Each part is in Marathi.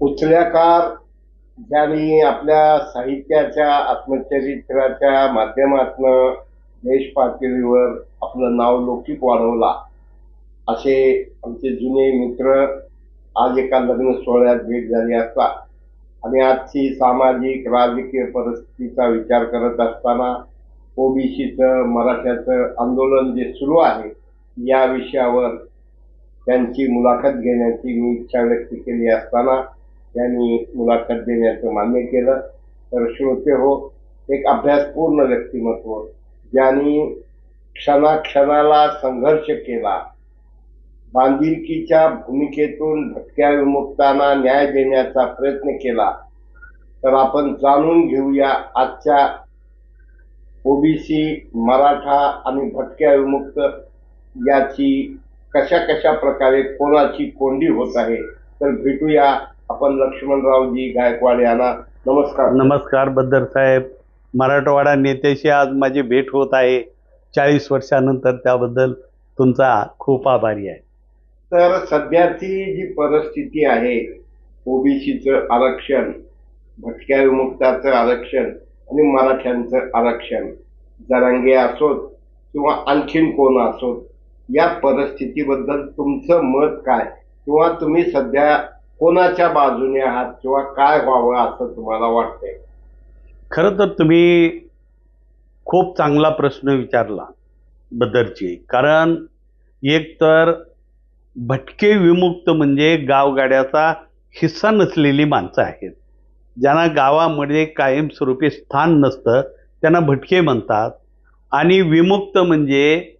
पुतळ्याकार ज्यांनी आपल्या साहित्याच्या आत्मचरित्राच्या माध्यमातून देश पातळीवर आपलं नाव लौकिक वाढवला. असे आमचे जुने मित्र आज एका लग्न सोहळ्यात भेट झाली असता. आणि आजची सामाजिक राजकीय परिस्थितीचा विचार करत असताना ओबीसीचं मराठ्याचं आंदोलन जे सुरू आहे या विषयावर त्यांची मुलाखत घेण्याची मी इच्छा व्यक्त केली असताना त्यांनी मुलाखत देण्याचं मान्य केलं. तर श्रोते हो एक अभ्यासपूर्ण व्यक्तिमत्व ज्यांनी क्षणाक्षणाला संघर्ष केला. बांधिलकीच्या भूमिकेतून भटक्या विमुक्तांना न्याय देण्याचा प्रयत्न केला. तर आपण जाणून घेऊया आजच्या ओबीसी मराठा आणि भटक्या विमुक्त याची कशा कशा प्रकारे कोणाची कोंडी होत आहे. तर भेटूया आपण लक्ष्मणरावजी गायकवाड यांना नमस्कार. नमस्कार बद्दर साहेब. मराठवाडा नेत्याशी आज माझी भेट होत आहे. चाळीस वर्षानंतर त्याबद्दल तुमचा खूप आभारी आहे. तर सध्याची जी परिस्थिती आहे ओबीसीचं आरक्षण भटक्या विमुक्ताचं आरक्षण आणि मराठ्यांचं आरक्षण जरांगे असोत किंवा आणखीन कोण असोत या परिस्थितीबद्दल तुमचं मत काय? किंवा तुम्ही सध्या कोणाच्या बाजूने आहात किंवा काय व्हावं असं तुम्हाला वाटतंय? खरं तर तुम्ही खूप चांगला प्रश्न विचारला बदरची कारण एक तर भटके विमुक्त म्हणजे गावगाड्याचा हिस्सा नसलेली माणसं आहेत. ज्यांना गावामध्ये कायमस्वरूपी स्थान नसतं त्यांना भटके म्हणतात. आणि विमुक्त म्हणजे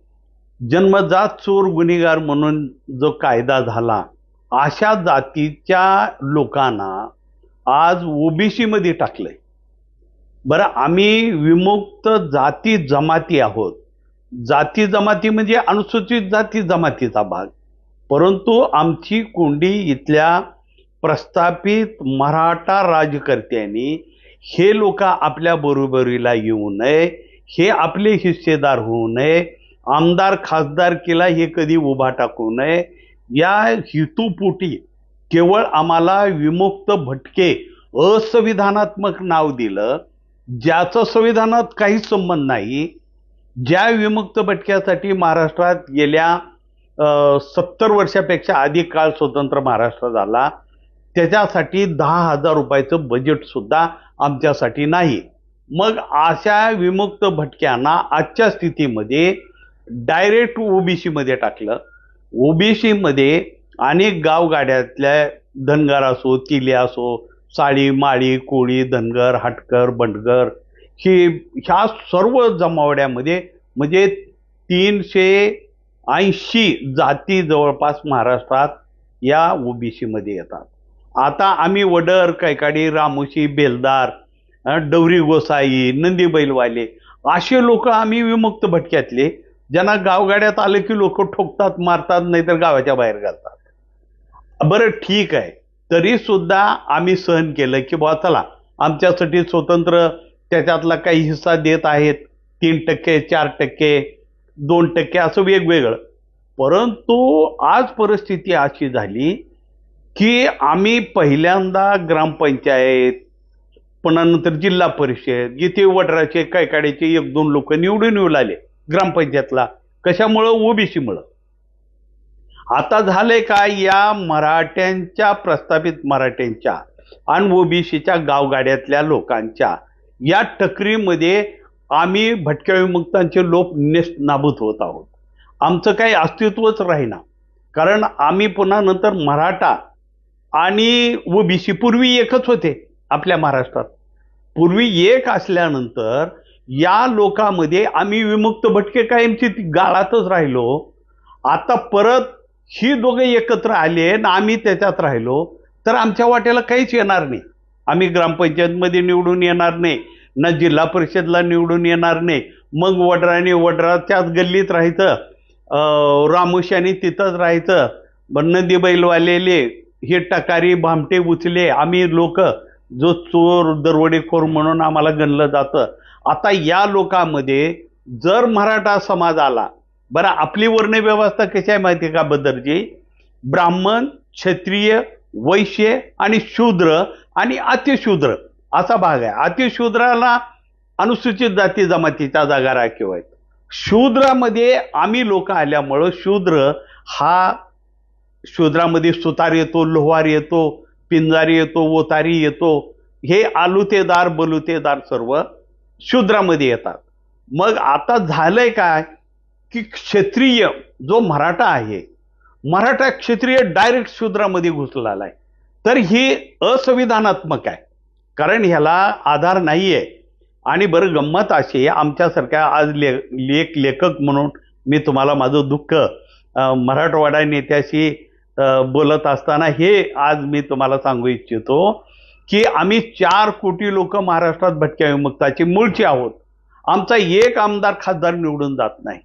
जन्मजात चोर गुन्हेगार म्हणून जो कायदा झाला अशा जातीच्या लोकांना आज ओबीसीमध्ये टाकलंय. बरं आम्ही विमुक्त जाती जमाती आहोत. जाती जमाती म्हणजे अनुसूचित जाती जमातीचा भाग. परंतु आमची कोंडी इथल्या प्रस्थापित मराठा राजकर्त्यांनी हे लोक आपल्या बरोबरीला येऊ नये हे आपले हिस्सेदार होऊ नये आमदार खासदार केला हे कधी उभा टाकू नये या हेतूपोटी केवळ आम्हाला विमुक्त भटके असंविधानात्मक नाव दिलं ज्याचं संविधानात काहीच संबंध नाही ज्या विमुक्त भटक्यासाठी महाराष्ट्रात गेल्या सत्तर वर्षापेक्षा अधिक काळ स्वतंत्र महाराष्ट्र झाला त्याच्यासाठी दहा हजार रुपयाचं बजेटसुद्धा आमच्यासाठी नाही. मग अशा विमुक्त भटक्यांना आजच्या स्थितीमध्ये डायरेक्ट ओबीसीमध्ये टाकलं. ओबीसीमध्ये अनेक गावगाड्यातल्या धनगर असो किले असो साळी माळी कोळी धनगर हटकर बंडगर ही ह्या सर्व जमावड्यामध्ये म्हणजे तीनशे ऐंशी जाती जवळपास महाराष्ट्रात या ओबीसीमध्ये येतात. आता आम्ही वडर कैकाडी रामोशी बेलदार डवरी गोसाई नंदी बैलवाले असे लोक आम्ही विमुक्त भटक्यातले. ज्यांना गावगाड्यात आलं की लोक ठोकतात मारतात नाहीतर गावाच्या बाहेर घालतात. बरं ठीक आहे. तरी सुद्धा आम्ही सहन केलं की बुवा चला आमच्यासाठी स्वतंत्र त्याच्यातला काही हिस्सा देत आहेत. तीन टक्के चार टक्के दोन टक्के असं वेगवेगळं. परंतु आज परिस्थिती अशी झाली की आम्ही पहिल्यांदा ग्रामपंचायत पुन्हा नंतर जिल्हा परिषद जिथे वडराचे कैकाड्याचे एक दोन लोक निवडून येऊ लागले. ग्रामपंचायतला. कशामुळं? ओबीसीमुळं. आता झालंय काय? या मराठ्यांच्या प्रस्थापित मराठ्यांच्या आणि ओबीसीच्या गावगाड्यातल्या लोकांच्या या टकरीमध्ये आम्ही भटक्या विमुक्तांचे लोक नेस नाबूद होत आहोत. आमचं काही अस्तित्वच राहीना. कारण आम्ही पुन्हा नंतर मराठा आणि ओबीसी पूर्वी एकच होते आपल्या महाराष्ट्रात. पूर्वी एक असल्यानंतर या लोकांमध्ये आम्ही विमुक्त भटके कायमची ती गाळातच राहिलो. आता परत ही दोघं एकत्र आले आणि आम्ही त्याच्यात राहिलो तर आमच्या वाट्याला काहीच येणार नाही. आम्ही ग्रामपंचायतमध्ये निवडून येणार नाही ना जिल्हा परिषदला निवडून येणार नाही. मग वडराने वडराच्याच गल्लीत राहायचं अं, रामुशाने तिथंच राहायचं. पण नदी बैलवालेले हे टकारी भामटे उचले. आम्ही लोक जो चोर दरवडेखोर म्हणून आम्हाला गणलं जातं. आता या लोकांमध्ये जर मराठा समाज आला बरं आपली वर्णव्यवस्था कशी आहे माहिती आहे का बदरजी ब्राह्मण क्षत्रिय वैश्य आणि शूद्र आणि अतिशूद्र असा भाग आहे. अतिशूद्राला अनुसूचित जाती जमातीच्या जागा राखीव आहेत. शूद्रामध्ये आम्ही लोक आल्यामुळं शूद्र हा शूद्रामध्ये सुतार येतो लोहार येतो पिंजारी येतो ओतारी येतो हे आलुतेदार बलुतेदार सर्व शूद्रामध्ये येतात. मग आता झालंय काय? की क्षत्रिय जो मराठा आहे मराठा क्षत्रिय डायरेक्ट शूद्रामध्ये घुसलेला आहे तर ही असंविधानात्मक आहे. कारण ह्याला आधार नाही आहे आणि बरं गंमत अशी आहे, आमच्यासारख्या आज ले लेख लेखक म्हणून मी तुम्हाला माझं दुःख मराठवाडा नेत्याशी बोलत असताना हे आज मी तुम्हाला सांगू इच्छितो. की आम्ही चार कोटी लोक महाराष्ट्रात भटक्या विमुक्ताचे मूळचे आहोत. आमचा एक आमदार खासदार निवडून जात नाही.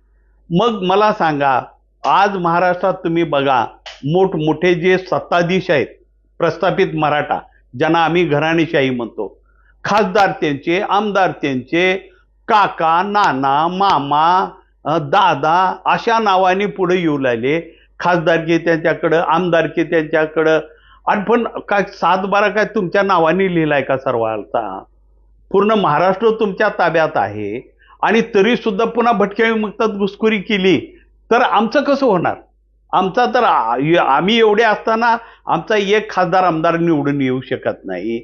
मग मला सांगा आज महाराष्ट्रात तुम्ही बघा मोठमोठे जे सत्ताधीश आहेत प्रस्थापित मराठा ज्यांना आम्ही घराणेशाही म्हणतो खासदार त्यांचे आमदार त्यांचे काका नाना मामा दादा अशा नावाने पुढे येऊ लागले. खासदारकी त्यांच्याकडं आमदारकी त्यांच्याकडं आणि पण काय सात बारा काय तुमच्या नावाने लिहिलाय का सर्वांचा? पूर्ण महाराष्ट्र तुमच्या ताब्यात आहे. आणि तरी सुद्धा पुन्हा भटक्या विमुक्तात घुसखोरी केली. तर आमचं कसं होणार? आमचा तर आम्ही एवढे असताना आमचा एक खासदार आमदार निवडून येऊ शकत नाही.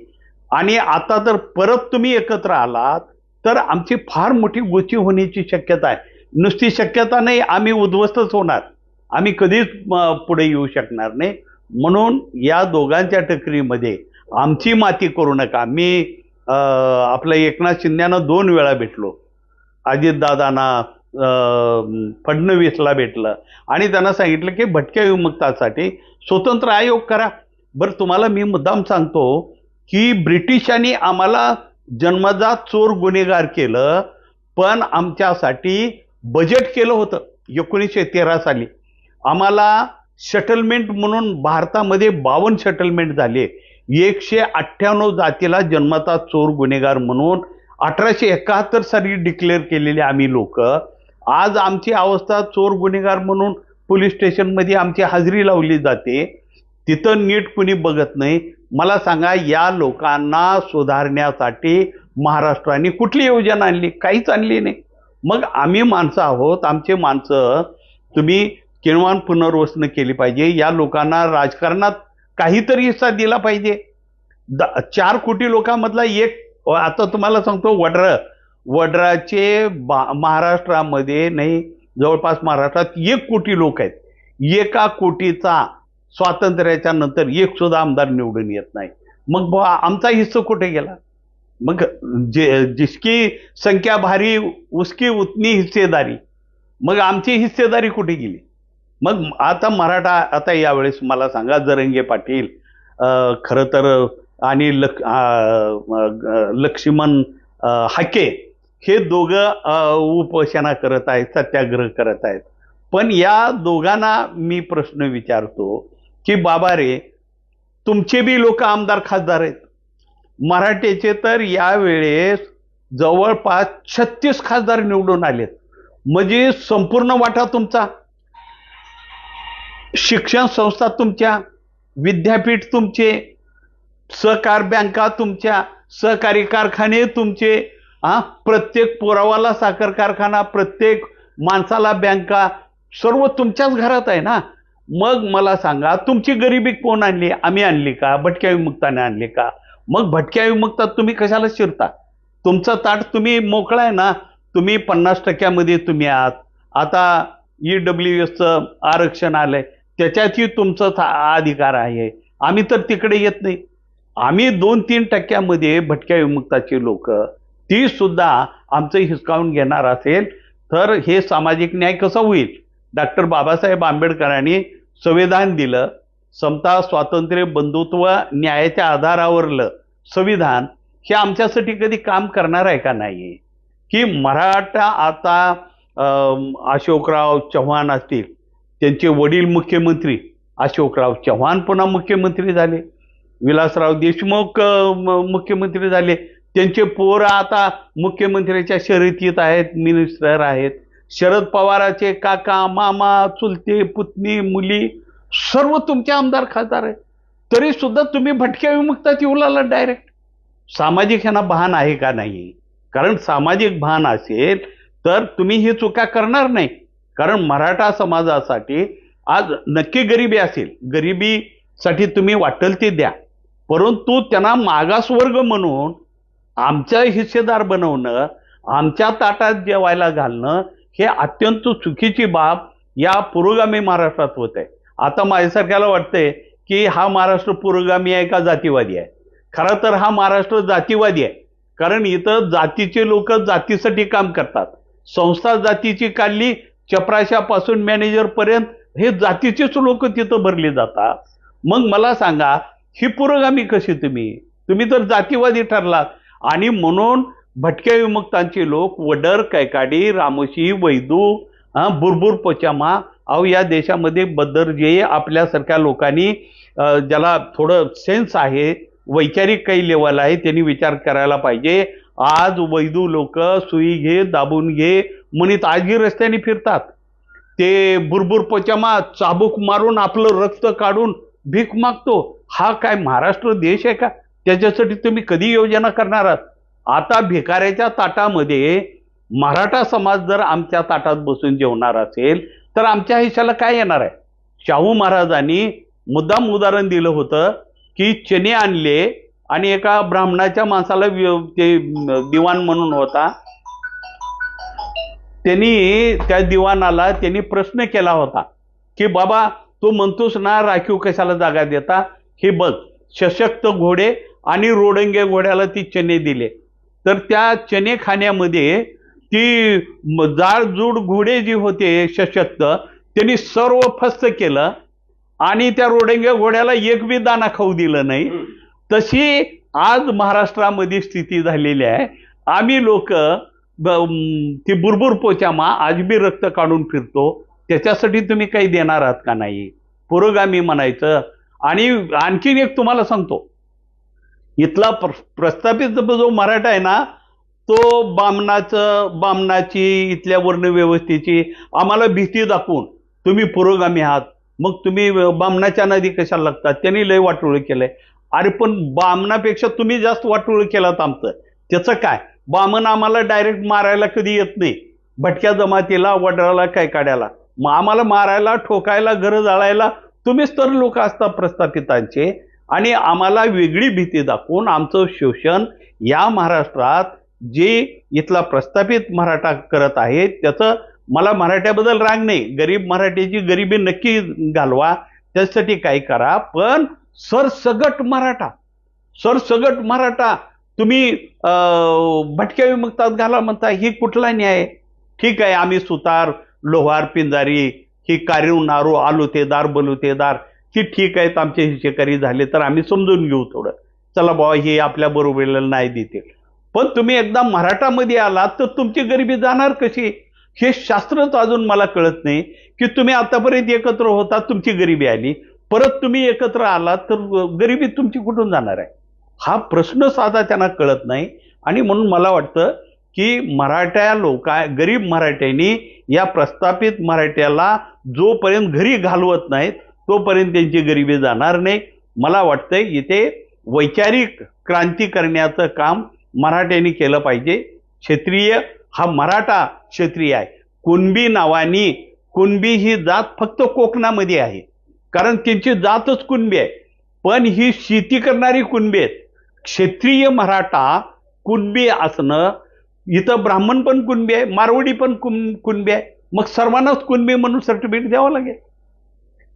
आणि आता तर परत तुम्ही एकत्र आलात तर आमची फार मोठी गोची होण्याची शक्यता आहे. नुसती शक्यता नाही आम्ही उद्ध्वस्तच होणार. आम्ही कधीच पुढे येऊ शकणार नाही. म्हणून या दोघांच्या टकरीमध्ये आमची माती करू नका. मी आपल्या एकनाथ शिंद्यांना दोन वेळा भेटलो. अजितदादांना फडणवीसला भेटलं. आणि त्यांना सांगितलं की भटक्या विमुक्तासाठी स्वतंत्र आयोग करा. बरं तुम्हाला मी मुद्दाम सांगतो की ब्रिटिशांनी आम्हाला जन्मजात चोर गुन्हेगार केलं पण आमच्यासाठी बजेट केलं होतं. एकोणीसशे तेरा साली. आम्हाला शटलमेंट म्हणून भारतामध्ये बावन्न शटलमेंट झाले एकशे अठ्ठ्याण्णव जातीला जन्मतात चोर गुन्हेगार म्हणून अठराशे एकाहत्तर साली डिक्लेअर केलेले आम्ही लोक. आज आमची अवस्था चोर गुन्हेगार म्हणून पोलीस स्टेशनमध्ये आमची हजेरी लावली जाते. तिथं नीट कुणी बघत नाही. मला सांगा या लोकांना सुधारण्यासाठी महाराष्ट्राने कुठली योजना आणली? काहीच आणली नाही. मग आम्ही माणसं आहोत. आमचे माणसं तुम्ही किणवान पुनर्वसन केली पाहिजे. या लोकांना राजकारणात काहीतरी हिस्सा दिला पाहिजे. द- चार कोटी लोकांमधला एक आता तुम्हाला सांगतो वड्र. वड्राचे बा- महाराष्ट्रामध्ये नाही जवळपास महाराष्ट्रात एक कोटी लोक आहेत. एका कोटीचा स्वातंत्र्याच्या नंतर एक सुद्धा आमदार निवडून येत नाही. मग बुवा आमचा हिस्सा कुठे गेला? मग जे जिसकी संख्या भारी उसकी उतनी हिस्सेदारी. मग आमची हिस्सेदारी कुठे गेली? मग आता मराठा आता यावेळेस मला सांगा जरंगे पाटील खरं तर आणि लक लक्ष्मण हाके हे दोघं उपोषणा करत आहेत सत्याग्रह करत आहेत. पण या दोघांना मी प्रश्न विचारतो की बाबा रे तुमचे बी लोक आमदार खासदार आहेत. मराठीचे तर यावेळेस जवळपास छत्तीस खासदार निवडून आलेत. म्हणजे संपूर्ण वाटा तुमचा. शिक्षण संस्था तुमच्या विद्यापीठ तुमचे सहकार बँका तुमच्या सहकारी कारखाने तुमचे हा प्रत्येक पुरावाला साखर कारखाना प्रत्येक माणसाला बँका सर्व तुमच्याच घरात आहे ना? मग मला सांगा तुमची गरिबी कोण आणली? आम्ही आणली का? भटक्या विमुक्ताने आणली का? मग भटक्या विमुक्तात तुम्ही कशाला शिरता? तुमचं ताट तुम्ही मोकळा आहे ना? तुम्ही पन्नास टक्क्यामध्ये तुम्ही आहात. आता ई डब्ल्यू एसचं आरक्षण आलं आहे त्याच्यातही तुमचं था- अधिकार आहे. आम्ही तर तिकडे येत नाही. आम्ही दोन तीन टक्क्यामध्ये भटक्या विमुक्ताची लोक ती सुद्धा आमचं हिसकावून घेणार असेल तर हे सामाजिक न्याय कसं होईल? डॉक्टर बाबासाहेब आंबेडकरांनी संविधान दिलं समता स्वातंत्र्य बंधुत्व न्यायाच्या आधारावरलं संविधान हे आमच्यासाठी कधी काम करणार आहे का नाही? की मराठा आता अशोकराव चव्हाण असतील त्यांचे वडील मुख्यमंत्री अशोकराव चव्हाण पुन्हा मुख्यमंत्री झाले. विलासराव देशमुख मुख्यमंत्री झाले. त्यांचे पोरं आता मुख्यमंत्र्याच्या शर्यतीत आहेत मिनिस्टर आहेत. शरद पवाराचे काका मामा चुलते पुतणी मुली सर्व तुमचे आमदार खासदार आहेत. तरी सुद्धा तुम्ही भटक्या विमुक्तात येऊ लागला डायरेक्ट सामाजिक ह्यांना भान आहे का नाही? कारण सामाजिक भान असेल तर तुम्ही ही चुका करणार नाही. कारण मराठा समाजासाठी आज नक्की गरिबी असेल. गरिबीसाठी तुम्ही वाटेल ते द्या. परंतु त्यांना मागासवर्ग म्हणून आमच्या हिस्सेदार बनवणं आमच्या ताटात जेवायला घालणं हे अत्यंत चुकीची बाब या पुरोगामी महाराष्ट्रात होत आहे. आता माझ्यासारख्याला वाटतंय की हा महाराष्ट्र पुरोगामी आहे का जातीवादी आहे? खरं तर हा महाराष्ट्र जातीवादी आहे. कारण इथं जातीचे लोक जातीसाठी काम करतात. संस्था जातीची काढली चपराशापासून मॅनेजरपर्यंत हे जातीचेच लोक तिथं भरले जातात. मग मला सांगा ही पुरोगामी कशी तुम्ही? तुम्ही तर जातीवादी ठरलात. आणि म्हणून भटक्या विमुक्तांचे लोक वडर कैकाडी रामोशी वैदू हां बुरबुर पोचामा अहो या देशामध्ये बद्दर जे आपल्यासारख्या लोकांनी ज्याला थोडं सेन्स आहे वैचारिक काही लेवल आहे त्यांनी विचार करायला पाहिजे. आज वैदू लोक सुई घे दाबून घे म्हणत आजही रस्त्याने फिरतात. ते बुरबुर पचमा चाबूक मारून आपलं रक्त काढून भीक मागतो. हा काय महाराष्ट्र देश आहे का? त्याच्यासाठी तुम्ही कधी योजना करणार आहात? आता भिकाऱ्याच्या ताटामध्ये मराठा समाज जर आमच्या ताटात बसून जेवणार असेल तर आमच्या हिशाला काय येणार आहे? शाहू महाराजांनी मुद्दाम उदाहरण दिलं होतं की चणे आणले आणि एका ब्राह्मणाच्या माणसाला ते दिवाण म्हणून होता. त्यांनी त्या दिवाणाला त्यांनी प्रश्न केला होता की बाबा तू म्हणतोस ना राखीव कशाला जागा देता? हे बघ सशक्त घोडे आणि रोडंगे घोड्याला ती चणे दिले. तर त्या चणे खाण्यामध्ये ती जाडजूड घोडे जी होते सशक्त त्यांनी सर्व फस्त केलं आणि त्या रोडंगे घोड्याला एक बी दाना खाऊ दिलं नाही. तशी आज महाराष्ट्रामध्ये स्थिती झालेली आहे. आम्ही लोक ती बुरबुर पोचामा आज बी रक्त काढून फिरतो. त्याच्यासाठी तुम्ही काही देणार आहात का नाही? पुरोगामी म्हणायचं. आणि आणखीन एक तुम्हाला सांगतो. इथला प्र प्रस्थापित जो मराठा आहे ना तो बामणाचं बामणाची इथल्या वर्ण व्यवस्थेची आम्हाला भीती दाखवून तुम्ही पुरोगामी आहात. मग तुम्ही बामणाच्या नदी कशाला लागतात? त्यांनी लय वाटोळ केलंय. अरे पण बामणापेक्षा तुम्ही जास्त वाटोळं केलात आमचं. त्याचं काय? बामण आम्हाला डायरेक्ट मारायला कधी येत नाही. भटक्या जमातीला वडळाला काय काढायला मग आम्हाला मारायला ठोकायला घर जाळायला तुम्हीच तर लोक असता प्रस्थापितांचे. आणि आम्हाला वेगळी भीती दाखवून आमचं शोषण या महाराष्ट्रात जे इथला प्रस्थापित मराठा करत आहे त्याचं मला मराठ्याबद्दल राग नाही. गरीब मराठीची गरिबी नक्की घालवा. त्यासाठी काही करा. पण सरसगट मराठा सरसगट मराठा तुम्ही भटक्या विमुक्तात घाला म्हणता ही कुठला न्याय? ठीक आहे आम्ही सुतार लोहार पिंजारी ही कारीव नारू आलुतेदार बलुतेदार ही ठीक आहेत आमचे हिशेकारी झाले तर आम्ही समजून घेऊ थोडं. चला बाबा हे आपल्या बरोबरीला नाही देतील. पण तुम्ही एकदा मराठामध्ये आलात तर तुमची गरिबी जाणार कशी? हे शास्त्रच अजून मला कळत नाही की तुम्ही आतापर्यंत एकत्र होता तुमची गरिबी आली. परत तुम्ही एकत्र आलात तर गरिबी तुमची कुठून जाणार आहे? हा प्रश्न साधा त्यांना कळत नाही. आणि म्हणून मला वाटतं की मराठ्या लोका गरीब मराठ्यांनी या प्रस्थापित मराठ्याला जोपर्यंत घरी घालवत नाहीत तोपर्यंत त्यांची गरिबी जाणार नाही. मला वाटतंय इथे वैचारिक क्रांती करण्याचं काम मराठ्यांनी केलं पाहिजे. क्षेत्रीय हा मराठा क्षेत्रीय आहे. कुणबी नावानी कुणबी ही जात फक्त कोकणामध्ये आहे. कारण त्यांची जातच कुणबी आहे. पण ही शेती करणारी कुणबी आहेत. क्षेत्रीय मराठा कुणबी असणं इथं ब्राह्मण पण कुणबी आहे मारवडी पण कुण कुणबी आहे मग सर्वांनाच कुणबी म्हणून सर्टिफिकेट द्यावं लागेल.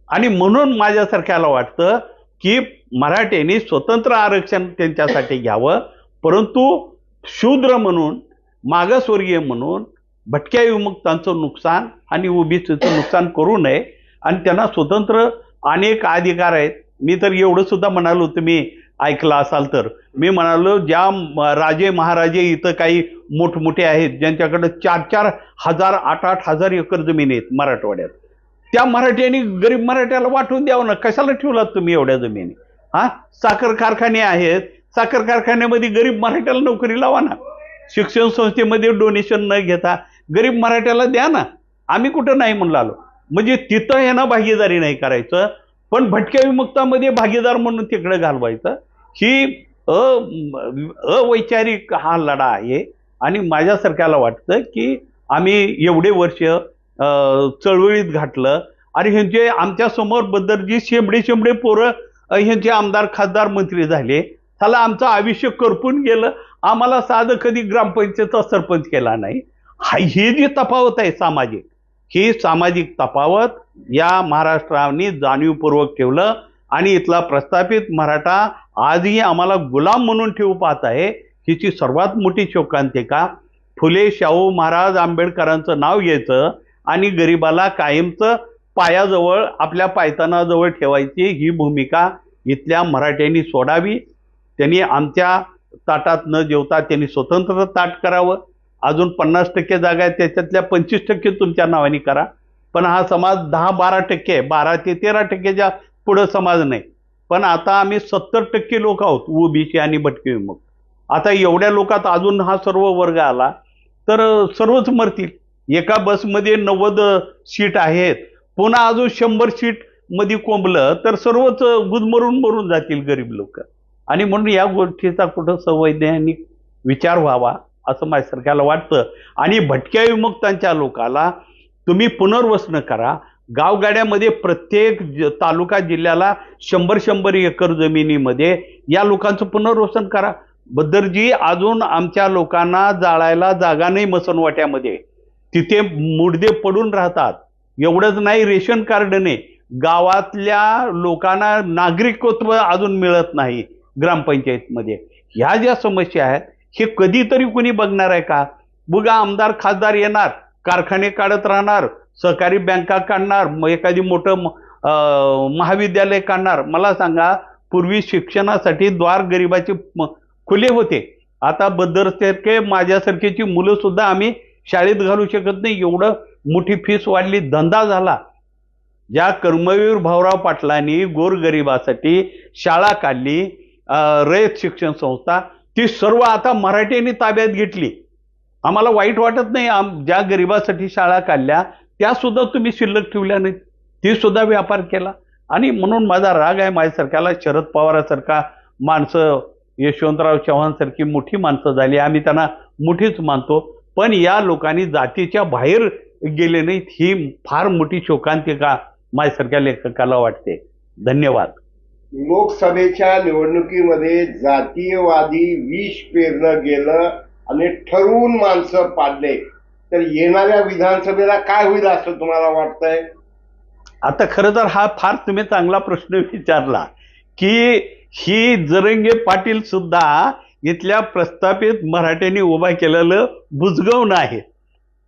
आणि म्हणून माझ्यासारख्याला वाटतं की मराठ्यांनी स्वतंत्र आरक्षण त्यांच्यासाठी घ्यावं परंतु शूद्र म्हणून मागासवर्गीय म्हणून भटक्या विमुक्तांचं नुकसान आणि ओबीसीचं नुकसान करू नये. आणि त्यांना स्वतंत्र अनेक अधिकार आहेत. मी तर एवढं सुद्धा म्हणालो तुम्ही ऐकलं असाल तर. मी म्हणालो ज्या राजे महाराजे इथं काही मोठमोठे आहेत ज्यांच्याकडं चार चार हजार आठ आठ हजार एकर जमीन आहेत मराठवाड्यात. त्या मराठ्यांनी गरीब मराठ्याला वाटून द्यावं ना? कशाला ठेवलात तुम्ही एवढ्या जमिनी? हा? साखर कारखाने आहेत. साखर कारखान्यामध्ये गरीब मराठ्याला नोकरी लावा ना. शिक्षण संस्थेमध्ये डोनेशन न घेता गरीब मराठ्याला द्या ना. आम्ही कुठं नाही म्हणलं आलो. म्हणजे तिथं यांना भागीदारी नाही करायचं पण भटक्या विमुक्तामध्ये भागीदार म्हणून तिकडे घालवायचं. ही अ अवैचारिक हा लढा आहे. आणि माझ्यासारख्याला वाटतं की आम्ही एवढे वर्ष चळवळीत घातलं. आणि ह्यांचे आमच्यासमोर समोर बद्दलजी शेंबडे शेंबडे पोरं ह्यांचे आमदार खासदार मंत्री झाले. त्याला आमचं आयुष्य करपून गेलं. आम्हाला साधं कधी ग्रामपंचायतचा सरपंच केला नाही. हा ही जी तफावत आहे सामाजिक ही सामाजिक तफावत या महाराष्ट्राने जाणीवपूर्वक ठेवलं. आणि इथला प्रस्थापित मराठा आजही आम्हाला गुलाम म्हणून ठेवू पाहत आहे. हिची सर्वात मोठी शोकांतिका फुले शाहू महाराज आंबेडकरांचं नाव यायचं आणि गरिबाला कायमचं पायाजवळ आपल्या पायतानाजवळ ठेवायची ही भूमिका इथल्या मराठ्यांनी सोडावी. त्यांनी आमच्या ताटात न जेवता त्यांनी स्वतंत्र ताट करावं. अजून पन्नास टक्के जागा आहेत त्याच्यातल्या पंचवीस टक्के तुमच्या नावाने करा. पण हा समाज दहा बारा टक्के बारा ते तेरा टक्केच्या पुढं समाज नाही. पण आता आम्ही सत्तर टक्के लोक आहोत ओबीसी आणि भटके विमुक्त. आता एवढ्या लोकात अजून हा सर्व वर्ग आला तर सर्वच मरतील. एका बसमध्ये नव्वद सीट आहेत. पुन्हा अजून शंभर सीटमध्ये कोंबलं तर सर्वच गुदमरून मरून जातील गरीब लोक. आणि म्हणून या गोष्टीचा कुठं संवैज्ञानिक विचार व्हावा असं माझ्यासारख्याला वाटतं. आणि भटक्या विमुक्तांच्या लोकाला तुम्ही पुनर्वसन करा गावगाड्यामध्ये प्रत्येक ज- तालुका जिल्ह्याला शंभर शंभर एकर जमिनीमध्ये या लोकांचं पुनर्वसन करा. बद्दरजी अजून आमच्या लोकांना जाळायला जागा नाही मसनवाट्यामध्ये. तिथे मुडदे पडून राहतात. एवढंच नाही रेशन कार्ड नाही. गावातल्या लोकांना नागरिकत्व अजून मिळत नाही ग्रामपंचायतमध्ये. ह्या ज्या समस्या आहेत हे कधीतरी कुणी बघणार आहे का? बघा आमदार खासदार येणार कारखाने काढत राहणार सहकारी बँका काढणार मग एखादी मोठं महाविद्यालय काढणार. मला सांगा पूर्वी शिक्षणासाठी द्वार गरिबाचे खुले होते. आता बद्दरसारखे माझ्यासारखेची मुलं सुद्धा आम्ही शाळेत घालू शकत नाही. एवढं मोठी फीस वाढली धंदा झाला. ज्या कर्मवीर भाऊराव पाटलांनी गोरगरिबासाठी शाळा काढली रयत शिक्षण संस्था ती सर्व आता मराठीने ताब्यात घेतली. आम्हाला वाईट वाटत नाही. आम ज्या गरिबासाठी शाळा काढल्या त्या सुद्धा तुम्ही शिल्लक ठेवल्या नाहीत. ती सुद्धा व्यापार केला. आणि म्हणून माझा राग आहे माझ्यासारख्याला शरद पवारासारखा माणसं यशवंतराव चव्हाणसारखी मोठी माणसं झाली. आम्ही त्यांना मोठीच मानतो. पण या लोकांनी जातीच्या बाहेर गेले नाहीत. ही फार मोठी शोकांतिका माझ्यासारख्या लेखकाला वाटते. धन्यवाद. लोकसभेच्या निवडणुकीमध्ये जातीयवादी विष पेरलं गेलं आणि ठरवून माणसं पाडले. तर येणाऱ्या विधानसभेला काय होईल असं तुम्हाला वाटतंय? आता खरं तर हा फार तुम्ही चांगला प्रश्न विचारला की ही जरंगे पाटील सुद्धा इथल्या प्रस्थापित मराठ्यांनी उभा केलेलं बुजगवणं आहे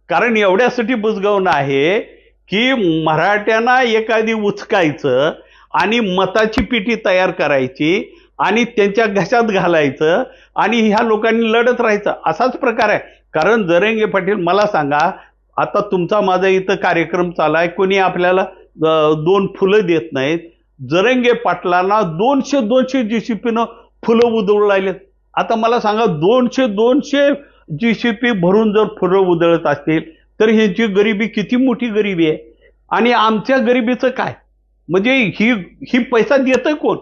कारण एवढ्यासाठी बुजगवणं आहे की मराठ्यांना एखादी उचकायचं आणि मताची पिठी तयार करायची आणि त्यांच्या घशात घालायचं आणि ह्या लोकांनी लढत राहायचं. असाच प्रकार आहे. कारण जरंगे पाटील मला सांगा आता तुमचा माझा इथं कार्यक्रम चालाय कोणी आपल्याला दोन फुलं देत नाहीत. जरंगे पाटलांना दोनशे दोनशे जी सी पीनं फुलं उधळू लागलेत. आता मला सांगा दोनशे दोनशे जी सी पी भरून जर फुलं उधळत असतील तर ह्यांची गरिबी किती मोठी गरिबी आहे? आणि आमच्या गरिबीचं काय? म्हणजे ही ही पैसा देतं कोण?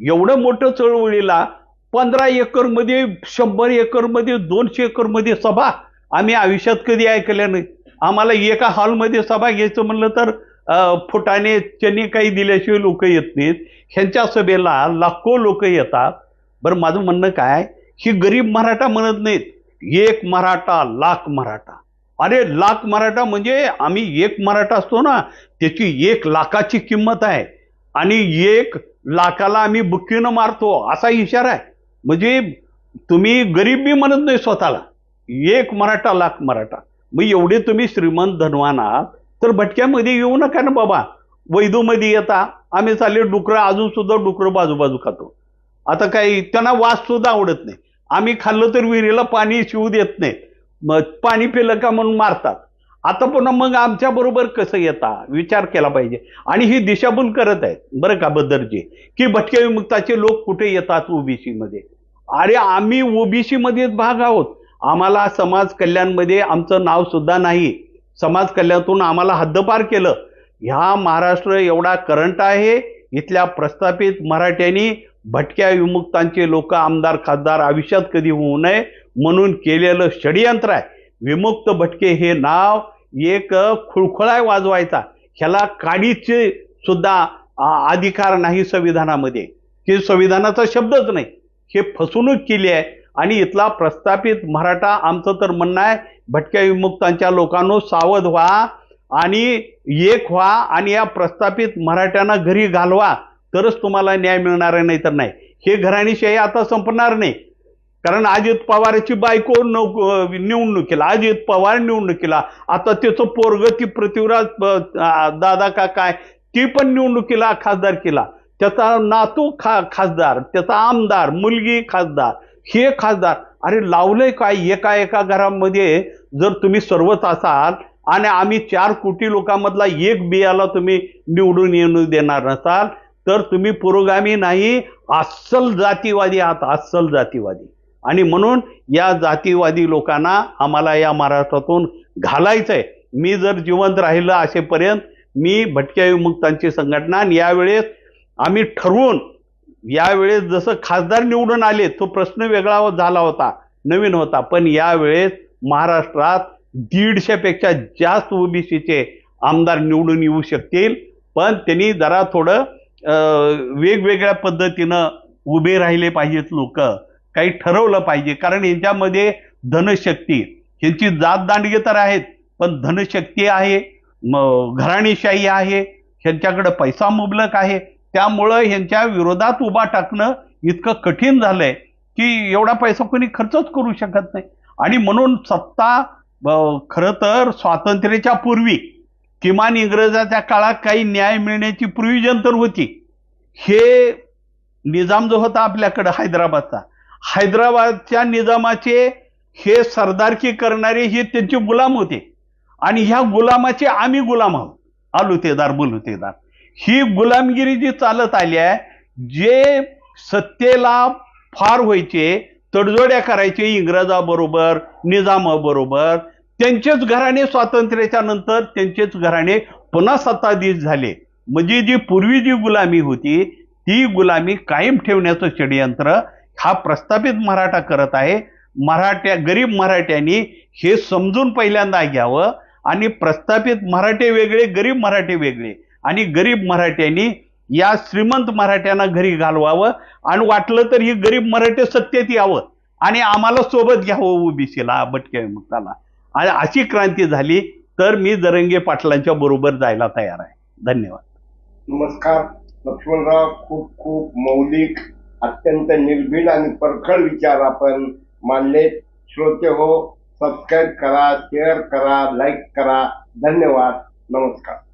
एवढं मोठं चळवळीला पंधरा एकरमध्ये शंभर एकरमध्ये दोनशे एकरमध्ये सभा आम्ही आयुष्यात कधी ऐकल्या नाही. आम्हाला एका हॉलमध्ये सभा घ्यायचं म्हणलं तर फुटाने चने काही दिल्याशिवाय लोक येत नाहीत. ह्यांच्या सभेला लाखो लोक येतात. बरं माझं म्हणणं काय ही गरीब मराठा म्हणत नाहीत. एक मराठा लाख मराठा. अरे लाख मराठा म्हणजे आम्ही एक मराठा असतो ना त्याची एक लाखाची किंमत आहे. आणि एक लाखाला आम्ही बुक्कीनं मारतो असा इशारा आहे. म्हणजे तुम्ही गरीब बी म्हणत नाही स्वतःला. एक मराठा लाख मराठा. मग एवढे तुम्ही श्रीमंत धनवान आहात तर भटक्यामध्ये येऊ नका ना बाबा. वैदूमध्ये येता. आम्ही चालले डुकरं अजून सुद्धा डुकरं बाजूबाजू खातो. आता काही त्यांना वास सुद्धा आवडत नाही. आम्ही खाल्लं तर विहिरीला पाणी शिवू देत नाहीत. मग पाणी पिलं का म्हणून मारतात. आता पुन्हा मग आमच्या बरोबर कसं येता? विचार केला पाहिजे. आणि ही दिशाभूल करत आहेत. बरं का बदरजी? की भटक्या विमुक्ताचे लोक कुठे येतात ओबीसीमध्ये? अरे आम्ही ओबीसीमध्येच भाग आहोत. आम्हाला समाज कल्याणमध्ये आमचं नाव सुद्धा नाही. समाज कल्याणातून आम्हाला हद्दपार केलं. ह्या महाराष्ट्र एवढा करंट आहे. इथल्या प्रस्थापित मराठ्यांनी भटक्या विमुक्तांचे लोक आमदार खासदार आयुष्यात कधी होऊ नये म्हणून केलेलं षडयंत्र आहे. विमुक्त भटके हे नाव एक खुळखुळाय वाजवायचा. ह्याला काडीचे सुद्धा आ, अधिकार नाही संविधानामध्ये. हे संविधानाचा शब्दच नाही. हे फसवणूक केली आहे आणि इथला प्रस्थापित मराठा आमचं तर म्हणणं आहे भटक्या विमुक्तांच्या लोकांनो सावध व्हा आणि एक व्हा आणि या प्रस्थापित मराठ्यांना घरी घालवा. तरच तुम्हाला न्याय मिळणार आहे नाही तर नाही. हे घराणीशाही आता संपणार नाही. कारण अजित पवारची बायको नौ- निवडणुकीला अजित पवार निवडणुकीला आता त्याचं पोरग ती पृथ्वीराज दादा का काय ती पण निवडणुकीला खासदार केला. त्याचा नातू खा खासदार त्याचा आमदार मुलगी खासदार हे खासदार. अरे लावलंय काय? एका एका घरामध्ये जर तुम्ही सर्वच असाल आणि आम्ही चार कोटी लोकांमधला एक बियाला तुम्ही निवडून येऊ देणार नसाल तर तुम्ही पुरोगामी नाही. अस्सल जातीवादी आहात. अस्सल जातीवादी. आणि म्हणून या जातीवादी लोकांना आम्हाला या महाराष्ट्रातून घालायचं आहे मी जर जिवंत राहिलं असेपर्यंत मी भटक्या विमुक्तांची संघटना आणि यावेळेस आम्ही ठरवून यावेळेस जसं खासदार निवडून आले तो प्रश्न वेगळा झाला होता नवीन होता. पण यावेळेस महाराष्ट्रात दीडशेपेक्षा जास्त ओबीसीचे आमदार निवडून येऊ शकतील. पण त्यांनी जरा थोडं वेगवेगळ्या पद्धतीनं उभे राहिले पाहिजेत लोक. काही ठरवलं पाहिजे. कारण यांच्यामध्ये धनशक्ती ह्यांची जात दांडगे तर आहेत पण धनशक्ती आहे म- घराणीशाही आहे ह्यांच्याकडं पैसा मुबलक आहे. त्यामुळं ह्यांच्या विरोधात उभा टाकणं इतकं कठीण झालंय की एवढा पैसा कोणी खर्चच करू शकत नाही. आणि म्हणून सत्ता खरं तर स्वातंत्र्याच्या पूर्वी किमान इंग्रजाच्या काळात काही न्याय मिळण्याची प्रोव्हिजन तर होती. हे निजाम जो होता आपल्याकडं हैदराबादचा हैदराबादच्या निजामाचे हे सरदारकी करणारे हे त्यांचे गुलाम होते. आणि ह्या गुलामाचे आम्ही गुलाम आहोत. आलुतेदार बलुतेदार. ही गुलामगिरी जी चालत आली आहे जे सत्तेला फार व्हायचे तडजोड्या करायचे इंग्रजाबरोबर निजामाबरोबर त्यांचेच घराणे स्वातंत्र्याच्या नंतर त्यांचेच घराणे पुन्हा सत्ताधीश झाले. म्हणजे जी पूर्वी जी गुलामी होती ती गुलामी कायम ठेवण्याचं षडयंत्र हा प्रस्थापित मराठा करत आहे. मराठ्या गरीब मराठ्यांनी हे समजून पहिल्यांदा घ्यावं आणि प्रस्थापित मराठे वेगळे गरीब मराठे वेगळे. आणि गरीब मराठ्यांनी या श्रीमंत मराठ्यांना घरी घालवावं आणि वाटलं तर ही गरीब मराठे सत्तेत यावं आणि आम्हाला सोबत घ्यावं ओबीसीला भटक्या विमुक्ताला. आणि अशी क्रांती झाली तर मी जरंगे पाटलांच्या बरोबर जायला तयार आहे. धन्यवाद. नमस्कार. लक्ष्मणराव खूप खूप मौलिक अत्यंत निर्भीड आणि परखड विचार आपण मांडले. श्रोते हो सबस्क्राईब करा शेअर करा लाईक करा. धन्यवाद. नमस्कार.